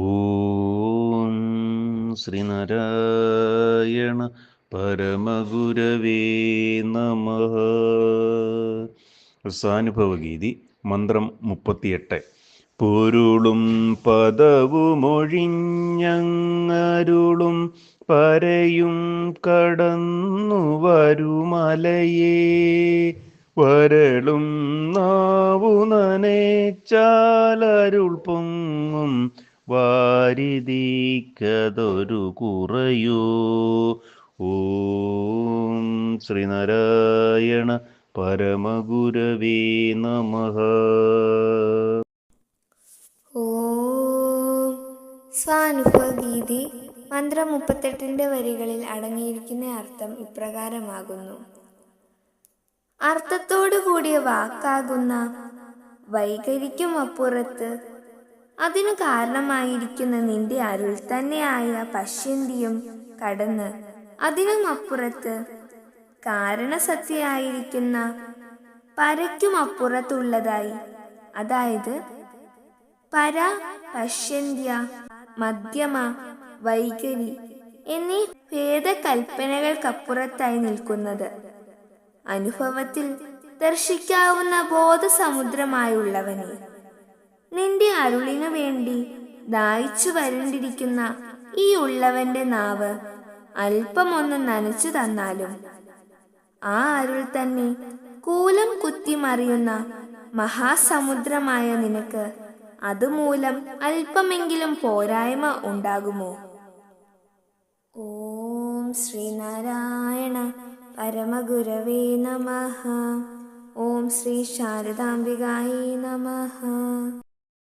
ഓം ശ്രീനാരായണ പരമഗുരവേ നമ. സാനുഭവഗീതി മന്ത്രം മുപ്പത്തിയെട്ട്. പൊരുളും പദവുമൊഴിഞ്ഞങ്ങരുളും പരയും കടന്നു വരുമലയേ. വരളും നാവു നനച്ചാലരുൾ പൊങ്ങും വാരിതിക്കതൊരു കുറയൂ. ഓം ശ്രീനാരായണ പരമഗുരവേ നമ. ഓം മന്ത്രം മുപ്പത്തെട്ടിന്റെ വരികളിൽ അടങ്ങിയിരിക്കുന്ന അർത്ഥം ഇപ്രകാരമാകുന്നു. അർത്ഥത്തോടു കൂടിയ വാക്കാകുന്ന വൈകരിക്കും അപ്പുറത്ത് അതിനു കാരണമായിരിക്കുന്ന നിന്റെ അരുൾ തന്നെയായ പശ്യന്തിയും കടന്ന് അതിനും അപ്പുറത്ത് കാരണസത്യയായിരിക്കുന്ന പരയ്ക്കും അപ്പുറത്തുള്ളതായി അതായത് പര പശ്യന്ത്യ മധ്യമ വൈകരി എന്നീ ഭേദകൽപ്പനകൾക്കപ്പുറത്തായി നിൽക്കുന്നത്. അനുഭവത്തിൽ ദർശിക്കാവുന്ന ബോധസമുദ്രമായുള്ളവനെ. നിന്റെ അരുളിനു വേണ്ടി ദായിച്ചു വരണ്ടിരിക്കുന്ന ഈ ഉള്ളവന്റെ നാവ് അല്പമൊന്ന് നനച്ചു തന്നാലും ആ അരുൾ തന്നെ കൂലം കുത്തിമറിയുന്ന മഹാസമുദ്രമായ നിനക്ക് അതുമൂലം അല്പമെങ്കിലും പോരായ്മ ഉണ്ടാകുമോ? ഓം ശ്രീനാരായണ പരമഗുരവേ നമ. ഓം ശ്രീ ശാരദാംബികായി നമഃ.